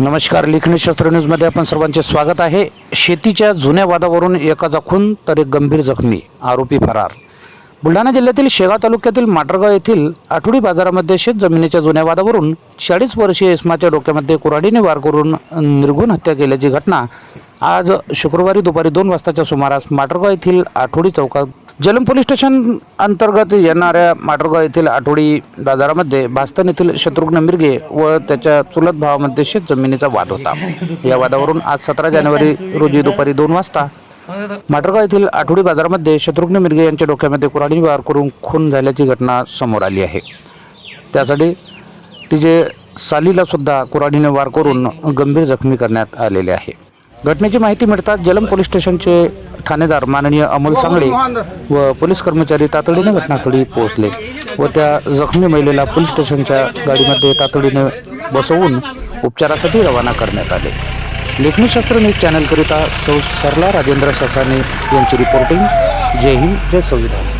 नमस्कार लेखणीशास्त्र न्यूजमध्ये आपण सर्वांचे स्वागत आहे. शेतीच्या जुन्या वादावरून एकाचा खून तर एक गंभीर जखमी आरोपी फरार. बुलढाणा जिल्ह्यातील शेगाव तालुक्यातील माटरगाव येथील आठवडी बाजारामध्ये शेत जमिनीच्या जुन्या वादावरून चाळीस वर्षीय इस्माच्या डोक्यामध्ये कुऱ्हाडीने वार करून निर्गुण हत्या केल्याची घटना आज शुक्रवारी दुपारी दोन वाजताच्या सुमारास माटरगाव येथील आठवडी चौकात जलम पोलीस स्टेशन अंतर्गत येणाऱ्या माटरगाव येथील आठवडी बाजारामध्ये भास्तान येथील शत्रुघ्न मिरगे व त्याच्या चुलत भावामध्ये शेत जमिनीचा वाद होता. या वादावरून आज सतरा जानेवारी रोजी दुपारी दोन वाजता माटरगाव येथील आठवडी बाजारामध्ये शत्रुघ्न मिरगे यांच्या डोक्यामध्ये कुऱ्हाडी वार करून खून झाल्याची घटना समोर आली आहे. त्यासाठी तिचे सालीला सुद्धा कुऱ्हाडीने वार करून गंभीर जखमी करण्यात आलेले आहे. घटनेची माहिती मिळताच जलम पोलीस स्टेशनचे ठाणेदार माननीय अमोल सांगळे व पोलीस कर्मचारी तातडीने घटनास्थळी पोहोचले व त्या जखमी महिलेला पोलीस स्टेशनच्या गाडीमध्ये तातडीने बसवून उपचारासाठी रवाना करण्यात आले. लेखनीशास्त्र न्यूज चॅनलकरिता सौ सरला राजेंद्र ससाने यांची रिपोर्टिंग जय हिंद जय संविधान.